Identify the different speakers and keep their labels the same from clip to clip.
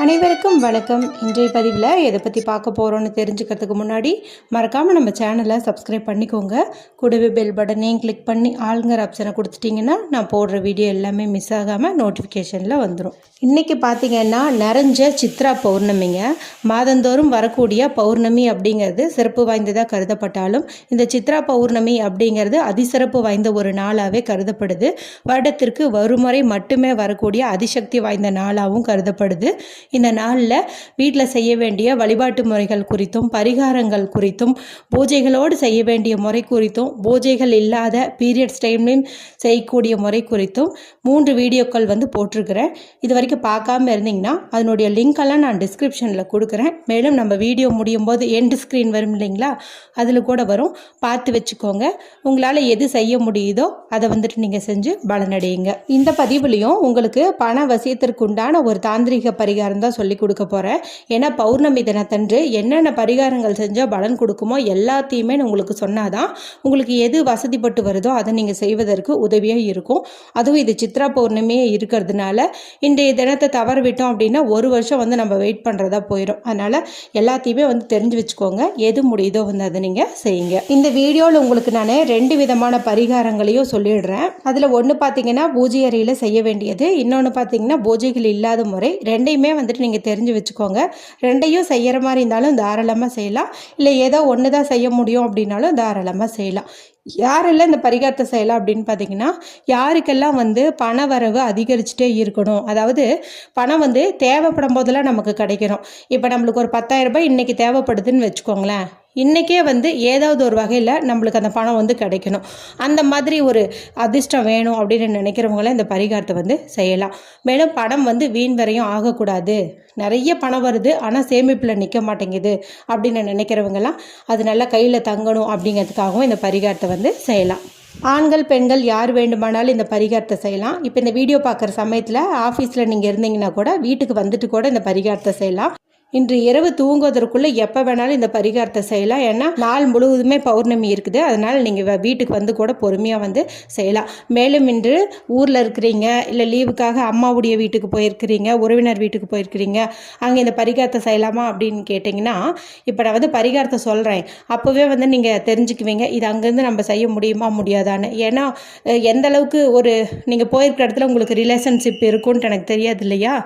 Speaker 1: அனைவருக்கும் வணக்கம். இன்றைய பதிவில் எதை பற்றி பார்க்க போகிறோன்னு தெரிஞ்சுக்கிறதுக்கு முன்னாடி மறக்காமல் நம்ம சேனலை சப்ஸ்கிரைப் பண்ணிக்கோங்க. கூடவே பெல் பட்டனையும் கிளிக் பண்ணி ஆளுங்கிற ஆப்ஷனை கொடுத்துட்டிங்கன்னா நான் போடுற வீடியோ எல்லாமே மிஸ் ஆகாமல் நோட்டிஃபிகேஷனில் வந்துடும் இன்றைக்கி பார்த்தீங்கன்னா நிறைஞ்ச சித்ரா பௌர்ணமிங்க. மாதந்தோறும் வரக்கூடிய பௌர்ணமி அப்படிங்கிறது சிறப்பு வாய்ந்ததாக கருதப்பட்டாலும் இந்த சித்ரா பௌர்ணமி அப்படிங்கிறது அதிசிறப்பு வாய்ந்த ஒரு நாளாகவே கருதப்படுது. வருடத்திற்கு வறுமுறை மட்டுமே வரக்கூடிய அதிசக்தி வாய்ந்த நாளாகவும் கருதப்படுது. இந்த நாளில் வீட்டில் செய்ய வேண்டிய வழிபாட்டு முறைகள் குறித்தும் பரிகாரங்கள் குறித்தும் பூஜைகளோடு செய்ய வேண்டிய முறை குறித்தும் பூஜைகள் இல்லாத பீரியட்ஸ் டைம்லையும் செய்யக்கூடிய முறை குறித்தும் மூன்று வீடியோக்கள் வந்து போட்டிருக்கிறேன். இது வரைக்கும் பார்க்காம இருந்தீங்கன்னா அதனுடைய லிங்க்கெல்லாம் நான் டிஸ்கிரிப்ஷனில் கொடுக்குறேன். மேலும் நம்ம வீடியோ முடியும் போது எண்டு ஸ்க்ரீன் வரும் இல்லைங்களா? அதில் கூட வரும். பார்த்து வச்சுக்கோங்க. உங்களால் எது செய்ய முடியுதோ அதை வந்துட்டு நீங்கள் செஞ்சு பலனடையுங்க. இந்த பதிவுலையும் உங்களுக்கு பண வசியத்திற்கு உண்டான ஒரு தாந்திரிக பரிகாரம் தான் சொல்லி கொடுக்க போகிறேன் ஏன்னா பௌர்ணமி தினத்தன்று என்னென்ன பரிகாரங்கள் செஞ்சால் பலன் கொடுக்குமோ எல்லாத்தையுமே நான் உங்களுக்கு சொன்னாதான் உங்களுக்கு எது வசதிப்பட்டு வருதோ அதை நீங்கள் செய்வதற்கு உதவியாக இருக்கும். அதுவும் இது சித்ரா பௌர்ணமியே இருக்கிறதுனால இன்றைய தினத்தை தவற விட்டோம் அப்படின்னா ஒரு வருஷம் வந்து நம்ம வெயிட் பண்ணுறதா போயிடும் அதனால் எல்லாத்தையுமே வந்து தெரிஞ்சு வச்சுக்கோங்க. எது முடியுதோ வந்து அதை நீங்கள் செய்யுங்க. இந்த வீடியோவில் உங்களுக்கு நான் ரெண்டு விதமான பரிகாரங்களையும் சொல்லிடுறேன். அதில் ஒன்று பார்த்தீங்கன்னா பூஜை அறையில் செய்ய வேண்டியது இன்னொன்று பார்த்தீங்கன்னா பூஜைகள் இல்லாத முறை. ரெண்டையுமே வந்துட்டு நீங்கள் தெரிஞ்சு வச்சுக்கோங்க. ரெண்டையும் செய்கிற மாதிரி இருந்தாலும் தாராளமாக செய்யலாம். இல்லை ஏதோ ஒன்று தான் செய்ய முடியும் அப்படின்னாலும் தாராளமாக செய்யலாம். யாரெல்லாம் இந்த பரிகாரத்தை செய்யலாம் அப்படின்னு பார்த்தீங்கன்னா யாருக்கெல்லாம் வந்து பண வரவு அதிகரிச்சுட்டே இருக்கணும் அதாவது பணம் வந்து தேவைப்படும் போதெல்லாம் நமக்கு கிடைக்கணும். இப்போ நம்மளுக்கு ஒரு பத்தாயிரம் ரூபாய் இன்றைக்கி தேவைப்படுதுன்னு வச்சுக்கோங்களேன். இன்றைக்கே வந்து ஏதாவது ஒரு வகையில் நம்மளுக்கு அந்த பணம் வந்து கிடைக்கணும். அந்த மாதிரி ஒரு அதிர்ஷ்டம் வேணும் அப்படின்னு நினைக்கிறவங்களாம் இந்த பரிகாரத்தை வந்து செய்யலாம். மேலும் பணம் வந்து வீண் வரையும் ஆகக்கூடாது. நிறைய பணம் வருது ஆனால் சேமிப்பில் நிற்க மாட்டேங்குது அப்படின்னு நினைக்கிறவங்கலாம் அது நல்லா கையில் தங்கணும் அப்படிங்கிறதுக்காகவும் இந்த பரிகாரத்தை வந்து செய்யலாம். ஆண்கள் பெண்கள் யார் வேண்டுமானாலும் இந்த பரிகாரத்தை செய்யலாம். இப்போ இந்த வீடியோ பார்க்குற சமயத்தில் ஆஃபீஸில் நீங்கள் இருந்தீங்கன்னா கூட வீட்டுக்கு வந்துட்டு கூட இந்த பரிகாரத்தை செய்யலாம். இன்று இரவு தூங்குவதற்குள்ளே எப்போ வேணாலும் இந்த பரிகாரத்தை செய்யலாம். ஏன்னா நாள் முழுவதுமே பௌர்ணமி இருக்குது. அதனால் நீங்கள் வீட்டுக்கு வந்து கூட பொறுமையாக வந்து செய்யலாம். மேலும் இன்று ஊரில் இருக்கிறீங்க இல்லை லீவுக்காக அம்மாவுடைய வீட்டுக்கு போயிருக்கிறீங்க உறவினர் வீட்டுக்கு போயிருக்கிறீங்க அங்கே இந்த பரிகாரத்தை செய்யலாமா அப்படின்னு கேட்டிங்கன்னா இப்போ நான் வந்து பரிகாரத்தை சொல்கிறேன் அப்போவே வந்து நீங்கள் தெரிஞ்சுக்குவீங்க இது அங்கேருந்து நம்ம செய்ய முடியுமா முடியாதான்னு. ஏன்னா எந்த அளவுக்கு ஒரு நீங்கள் போயிருக்கிற இடத்துல உங்களுக்கு ரிலேஷன்ஷிப் இருக்குன்ட்டு எனக்கு தெரியாது இல்லையா?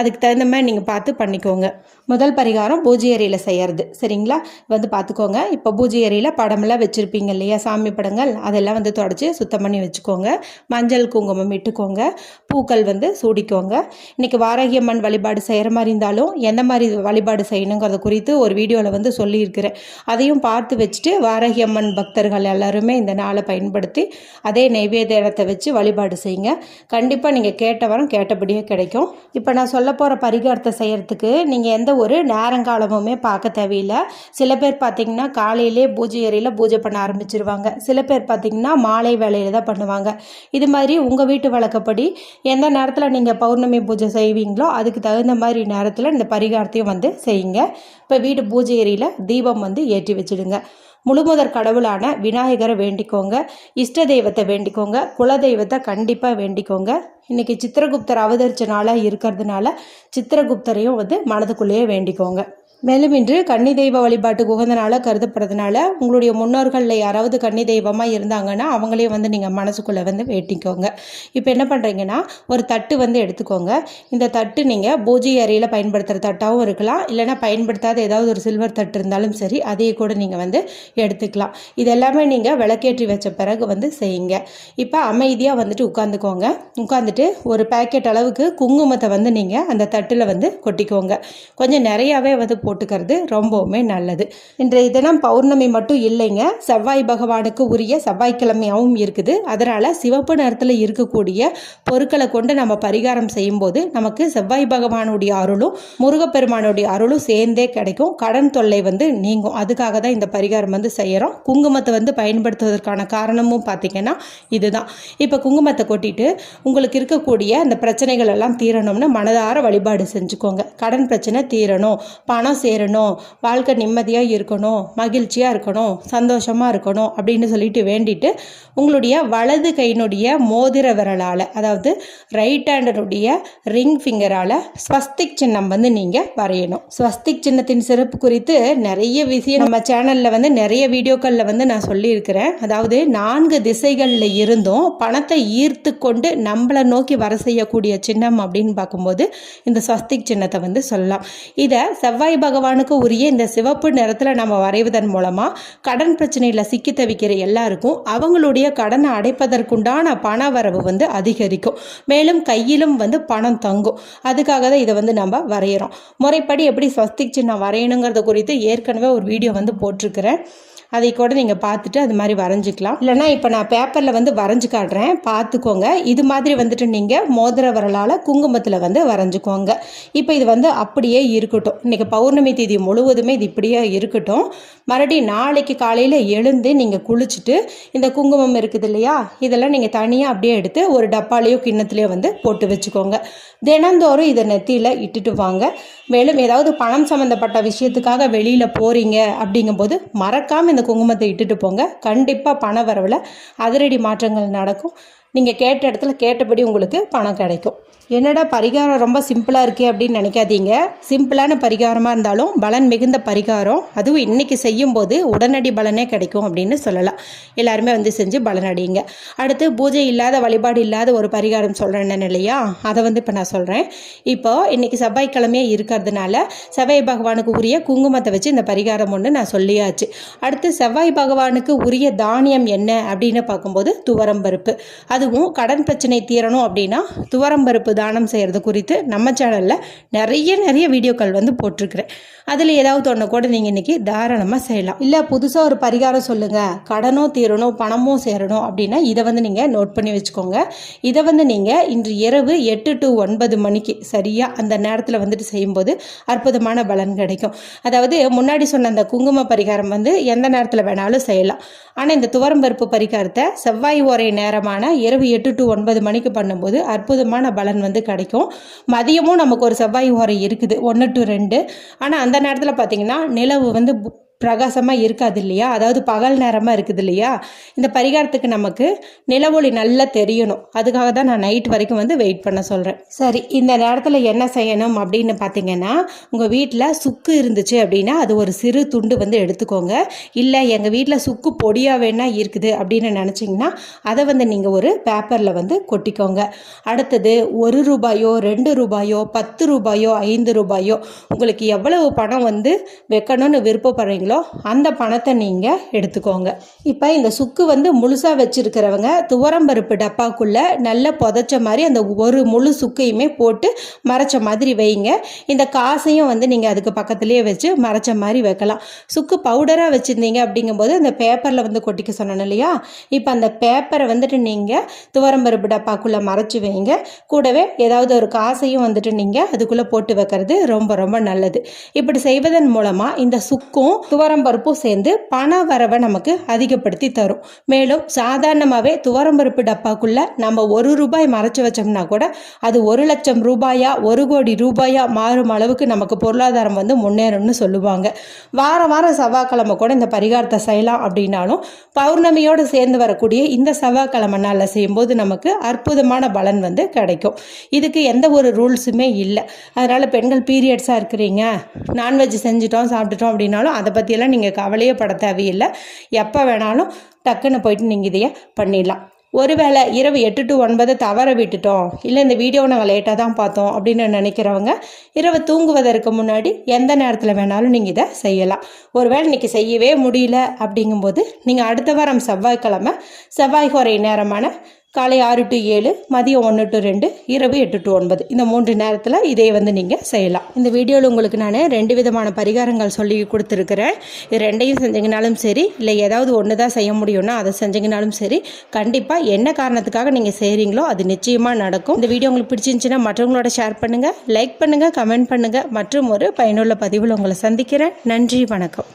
Speaker 1: அதுக்கு தகுந்த மாதிரி நீங்கள் பார்த்து பண்ணிக்கோங்க. முதல் பரிகாரம் பூஜை அறையில் செய்யறது. சரிங்களா? வந்து பார்த்துக்கோங்க இப்போ பூஜை அறையில் படமெல்லாம் வச்சுருப்பீங்க இல்லையா? சாமி படங்கள். அதெல்லாம் வந்து தொடச்சி சுத்தம் பண்ணி வச்சுக்கோங்க. மஞ்சள் குங்குமம் இட்டுக்கோங்க. பூக்கள் வந்து சூடிக்கோங்க. இன்றைக்கி வாரகியம்மன் வழிபாடு செய்கிற மாதிரி இருந்தாலும் எந்த மாதிரி வழிபாடு செய்யணுங்கிறத குறித்து ஒரு வீடியோவில் வந்து சொல்லியிருக்கிறேன். அதையும் பார்த்து வச்சுட்டு வாரகியம்மன் பக்தர்கள் எல்லாருமே இந்த நாளை பயன்படுத்தி அதே நைவேத்தியத்தை வச்சு வழிபாடு செய்யுங்க. கண்டிப்பாக நீங்கள் கேட்ட வரம் கேட்டபடியே கிடைக்கும். இப்போ நான் சொல்ல போகிற பரிகாரத்தை செய்கிறதுக்கு நீங்கள் எந்த ஒரு நேரங்காலமுமே பார்க்க தேவையில்லை. சில பேர் பார்த்திங்கன்னா காலையிலே பூஜை அறையில் பூஜை பண்ண ஆரம்பிச்சிருவாங்க. சில பேர் பார்த்திங்கன்னா மாலை வேலையில் தான் பண்ணுவாங்க. இது மாதிரி உங்கள் வீட்டு வழக்கப்படி எந்த நேரத்தில் நீங்கள் பௌர்ணமி பூஜை செய்வீங்களோ அதுக்கு தகுந்த மாதிரி நேரத்தில் இந்த பரிகாரத்தையும் வந்து செய்யுங்க. இப்போ வீட்டு பூஜை அறையில் தீபம் வந்து ஏற்றி வச்சிடுங்க. முழுமுதற் கடவுளான விநாயகரை வேண்டிக்கோங்க இஷ்ட தெய்வத்தை வேண்டிக்கோங்க குல தெய்வத்தை கண்டிப்பாக வேண்டிக்கோங்க. இன்றைக்கி சித்திரகுப்தர் அவதரித்த நாளாக இருக்கிறதுனால சித்திரகுப்தரையும் வந்து மனதுக்குள்ளேயே வேண்டிக்கோங்க. மேலும் இன்று கன்னி தெய்வ வழிபாட்டுக்கு உகந்த நாளாக கருதப்படுறதுனால உங்களுடைய முன்னோர்களில் யாராவது கன்னி தெய்வமாக இருந்தாங்கன்னா அவங்களையும் வந்து நீங்கள் மனசுக்குள்ளே வந்து வேட்டிக்கோங்க. இப்போ என்ன பண்ணுறீங்கன்னா ஒரு தட்டு வந்து எடுத்துக்கோங்க. இந்த தட்டு நீங்கள் பூஜை அறையில் பயன்படுத்துகிற தட்டாகவும் இருக்கலாம். இல்லைன்னா பயன்படுத்தாத ஏதாவது ஒரு சில்வர் தட்டு இருந்தாலும் சரி அதையே கூட நீங்கள் வந்து எடுத்துக்கலாம். இது எல்லாமே நீங்கள் விளக்கேற்றி வச்ச பிறகு வந்து செய்யுங்க. இப்போ அமைதியாக வந்துட்டு உட்காந்துக்கோங்க. உட்காந்துட்டு ஒரு பேக்கெட் அளவுக்கு குங்குமத்தை வந்து நீங்கள் அந்த தட்டில் வந்து கொட்டிக்கோங்க. கொஞ்சம் நிறையாவே வந்து போட்டுக்கிறது ரொம்பவுமே நல்லது. இன்றைய தினம் பௌர்ணமி மட்டும் இல்லைங்க. செவ்வாய் பகவானுக்கு உரிய செவ்வாய்க்கிழமையாகவும் இருக்குது. அதனால் சிவப்பு நிறத்தில் இருக்கக்கூடிய பொருட்களை கொண்டு நம்ம பரிகாரம் செய்யும்போது நமக்கு செவ்வாய் பகவானுடைய அருளும் முருகப்பெருமானுடைய அருளும் சேர்ந்தே கிடைக்கும். கடன் தொல்லை வந்து நீங்கும். அதுக்காக தான் இந்த பரிகாரம் வந்து செய்கிறோம் குங்குமத்தை வந்து பயன்படுத்துவதற்கான காரணமும் பார்த்திங்கன்னா இதுதான். இப்போ குங்குமத்தை கொட்டிட்டு உங்களுக்கு இருக்கக்கூடிய அந்த பிரச்சனைகள் எல்லாம் தீரணும்னு மனதார வழிபாடு செஞ்சுக்கோங்க. கடன் பிரச்சனை தீரணும். பணம் பணம் சேரணும். வாழ்க்கை நிம்மதியாக இருக்கணும். மகிழ்ச்சியாக இருக்கணும். சந்தோஷமாக இருக்கணும் அப்படின்னு சொல்லிட்டு வேண்டிட்டு உங்களுடைய வலது கையினுடைய மோதிர விரலால் அதாவது ரைட் ஹேண்டனுடைய ரிங் ஃபிங்கரால் ஸ்வஸ்திக் சின்னம் வந்து நீங்கள் வரையணும். ஸ்வஸ்திக் சின்னத்தின் சிறப்பு குறித்து நிறைய விஷயம் நம்ம சேனலில் வந்து நிறைய வீடியோக்களில் வந்து நான் சொல்லியிருக்கிறேன். அதாவது நான்கு திசைகளில் இருந்தும் பணத்தை ஈர்த்து கொண்டு நம்மளை நோக்கி வர செய்யக்கூடிய சின்னம் அப்படின்னு பார்க்கும்போது இந்த ஸ்வஸ்திக் சின்னத்தை வந்து சொல்லலாம். இதை செவ்வாய் பகவானுக்கு உரிய இந்த சிவப்பு நிறத்தில் நம்ம வரைவதன் மூலமாக கடன் பிரச்சனையில் சிக்கி தவிக்கிற எல்லாருக்கும் அவங்களுடைய கடனை அடைப்பதற்குண்டான பண வரவு வந்து அதிகரிக்கும். மேலும் கையிலும் வந்து பணம் தங்கும். அதுக்காக தான் இதை வந்து நம்ம வரைகிறோம் முறைப்படி எப்படி ஸ்வஸ்திக் சின்னம் வரையணுங்கிறத குறித்து ஏற்கனவே ஒரு வீடியோ வந்து போட்டிருக்கிறேன். அதை கூட நீங்கள் பார்த்துட்டு அது மாதிரி வரைஞ்சிக்கலாம். இல்லைனா இப்போ நான் பேப்பரில் வந்து வரைஞ்சி காட்டுறேன். பார்த்துக்கோங்க. இது மாதிரி வந்துட்டு நீங்கள் மோதிர வரலால் குங்குமத்தில் வந்து வரைஞ்சிக்கோங்க. இப்போ இது வந்து அப்படியே இருக்கட்டும். இன்றைக்கி பௌர்ணமி தேதி முழுவதுமே இது இப்படியே இருக்கட்டும். மறுபடியும் நாளைக்கு காலையில் எழுந்து நீங்கள் குளிச்சுட்டு இந்த குங்குமம் இருக்குது இல்லையா? இதெல்லாம் நீங்கள் தனியாக அப்படியே எடுத்து ஒரு டப்பாலேயோ கிண்ணத்துலேயோ வந்து போட்டு வச்சுக்கோங்க. தினந்தோறும் இதை நெத்தியில் இட்டுட்டு வாங்க. மேலும் ஏதாவது பணம் சம்மந்தப்பட்ட விஷயத்துக்காக வெளியில் போகிறீங்க அப்படிங்கும்போது மறக்காமல் இந்த குங்குமத்தை இட்டுட்டு போங்க. கண்டிப்பாக பண வரவில் அதிரடி மாற்றங்கள் நடக்கும். நீங்கள் கேட்ட இடத்துல கேட்டபடி உங்களுக்கு பணம் கிடைக்கும். என்னடா பரிகாரம் ரொம்ப சிம்பிளாக இருக்கே அப்படின்னு நினைக்காதீங்க. சிம்பிளான பரிகாரமாக இருந்தாலும் பலன் மிகுந்த பரிகாரம். அதுவும் இன்றைக்கி செய்யும்போது உடனடி பலனே கிடைக்கும் அப்படின்னு சொல்லலாம். எல்லாருமே வந்து செஞ்சு பலனடிங்க அடுத்து பூஜை இல்லாத வழிபாடு இல்லாத ஒரு பரிகாரம் சொல்கிறேன்னு இல்லையா? அதை வந்து இப்போ நான் சொல்கிறேன் இப்போ இன்றைக்கி செவ்வாய்க்கிழமையே இருக்கிறதுனால செவ்வாய் பகவானுக்கு உரிய குங்குமத்தை வச்சு இந்த பரிகாரம் ஒன்று நான் சொல்லியாச்சு. அடுத்து செவ்வாய் பகவானுக்கு உரிய தானியம் என்ன அப்படின்னு பார்க்கும்போது துவரம் பருப்பு. அதுவும் கடன் பிரச்சனை தீரணும் அப்படின்னா துவரம் பருப்பு தானம் செய்கிறது குறித்து நம்ம சேனலில் நிறைய நிறைய வீடியோக்கள் வந்து போட்டிருக்கிறேன். அதில் ஏதாவது ஒன்று கூட நீங்கள் இன்றைக்கி தாராளமாக செய்யலாம். இல்லை புதுசாக ஒரு பரிகாரம் சொல்லுங்கள் கடனோ தீரணும் பணமும் சேரணும் அப்படின்னா இதை வந்து நீங்கள் நோட் பண்ணி வச்சுக்கோங்க. இதை வந்து நீங்கள் இன்று இரவு எட்டு டு ஒன்பது மணிக்கு சரியாக அந்த நேரத்தில் வந்துட்டு செய்யும்போது அற்புதமான பலன் கிடைக்கும். அதாவது முன்னாடி சொன்ன அந்த குங்கும பரிகாரம் வந்து எந்த நேரத்தில் வேணாலும் செய்யலாம். ஆனால் இந்த துவரம்பருப்பு பரிகாரத்தை செவ்வாய் ஓரை நேரமான இரவு எட்டு டு ஒன்பது மணிக்கு பண்ணும்போது அற்புதமான பலன் வந்து கிடைக்கும். மதியமும் நமக்கு ஒரு செவ்வாய் ஓரை இருக்குது. ஒன்று டு ரெண்டு. ஆனால் அந்த நேரத்தில் பார்த்திங்கன்னா நிலவு வந்து பிரகாசமாக இருக்காது இல்லையா அதாவது பகல் நேரமாக இருக்குது இல்லையா இந்த பரிகாரத்துக்கு நமக்கு நிலவொளி நல்லா தெரியணும். அதுக்காக தான் நான் நைட் வரைக்கும் வந்து வெயிட் பண்ண சொல்கிறேன் சரி இந்த நேரத்தில் என்ன செய்யணும் அப்படின்னு பார்த்தீங்கன்னா உங்கள் வீட்டில் சுக்கு இருந்துச்சு அப்படின்னா அது ஒரு சிறு துண்டு வந்து எடுத்துக்கோங்க. இல்லை எங்கள் வீட்டில் சுக்கு பொடியாக வேணால் இருக்குது அப்படின்னு நினச்சிங்கன்னா அதை வந்து நீங்கள் ஒரு பேப்பரில் வந்து கொட்டிக்கோங்க. அடுத்தது ஒரு ரூபாயோ ரெண்டு ரூபாயோ பத்து ரூபாயோ ஐந்து ரூபாயோ உங்களுக்கு எவ்வளவு பணம் வந்து வைக்கணும்னு விருப்பப்படுறீங்களோ அந்த பணத்தை நீங்கள் எடுத்துக்கோங்க. இப்போ இந்த சுக்கு வந்து முழுசாக வச்சுருக்கிறவங்க துவரம்பருப்பு டப்பாக்குள்ளே நல்லா புதைச்ச மாதிரி அந்த ஒரு முழு சுக்கையுமே போட்டு மறைச்ச மாதிரி வைங்க. இந்த காசையும் வந்து நீங்கள் அதுக்கு பக்கத்துலேயே வச்சு மறைச்ச மாதிரி வைக்கலாம். சுக்கு பவுடராக வச்சுருந்தீங்க அப்படிங்கும்போது அந்த பேப்பரில் வந்து கொட்டிக்க சொன்னோம் இல்லையா? இப்போ அந்த பேப்பரை வந்துட்டு நீங்கள் துவரம்பருப்பு டப்பாக்குள்ளே மறைச்சி வைங்க. கூடவே ஏதாவது ஒரு காசையும் வந்துட்டு நீங்கள் அதுக்குள்ளே போட்டு வைக்கிறது ரொம்ப ரொம்ப நல்லது. இப்படி செய்வதன் மூலமாக இந்த சுக்கும் துவரம்பருப்பும் சேர்ந்து பண வரவை நமக்கு அதிகப்படுத்தி தரும். மேலும் சாதாரணமாகவே துவரம்பருப்பு டப்பாக்குள்ளே நம்ம ஒரு ரூபாய் மறைச்சி வச்சோம்னா கூட அது ஒரு லட்சம் ரூபாயா ஒரு கோடி ரூபாயா மாறும் அளவுக்கு நமக்கு பொருளாதாரம் வந்து முன்னேறும்னு சொல்லுவாங்க. வார வாரம் செவ்வாய்க்கிழமை கூட இந்த பரிகாரத்தை செய்யலாம் அப்படின்னாலும் பௌர்ணமியோடு சேர்ந்து வரக்கூடிய இந்த செவ்வாய்க்கிழமை நாளில் செய்யும்போது நமக்கு அற்புதமான பலன் வந்து கிடைக்கும். இதுக்கு எந்த ஒரு ரூல்ஸுமே இல்லை. அதனால் பெண்கள் பீரியட்ஸாக இருக்கிறீங்க. நான்வெஜ் செஞ்சுட்டோம் சாப்பிட்டுட்டோம் அப்படின்னாலும் அதை பற்றி பற்றியெல்லாம் நீங்கள் கவலையே பட தேவையில்லை. எப்போ வேணாலும் டக்குன்னு போயிட்டு நீங்கள் இதையே பண்ணிடலாம். ஒருவேளை இரவு எட்டு டு ஒன்பது தவற விட்டுட்டோம். இல்லை இந்த வீடியோவை நாங்கள் லேட்டாக தான் பார்த்தோம் அப்படின்னு நினைக்கிறவங்க இரவு தூங்குவதற்கு முன்னாடி எந்த நேரத்தில் வேணாலும் நீங்கள் இதை செய்யலாம். ஒருவேளை இன்றைக்கி செய்யவே முடியல அப்படிங்கும்போது நீங்கள் அடுத்த வாரம் செவ்வாய்க்கிழமை செவ்வாய் குறை நேரமான காலை ஆறு டு ஏழு மதியம் ஒன்று டு ரெண்டு இரவு எட்டு டு ஒன்பது. இந்த மூன்று நேரத்தில் இதை வந்து நீங்கள் செய்யலாம். இந்த வீடியோவில் உங்களுக்கு நான் ரெண்டு விதமான பரிகாரங்கள் சொல்லி கொடுத்துருக்குறேன். இது ரெண்டையும் செஞ்சீங்கனாலும் சரி இல்லை ஏதாவது ஒன்று தான் செய்ய முடியும்னா அதை செஞ்சீங்கனாலும் சரி கண்டிப்பாக என்ன காரணத்துக்காக நீங்கள் செய்கிறீங்களோ அது நிச்சயமாக நடக்கும். இந்த வீடியோ உங்களுக்கு பிடிச்சிருந்துச்சின்னா மற்றவங்களோட ஷேர் பண்ணுங்கள் லைக் பண்ணுங்கள் கமெண்ட் பண்ணுங்கள் மற்றும் ஒரு பயனுள்ள பதிவில் உங்களை சந்திக்கிறேன். நன்றி வணக்கம்.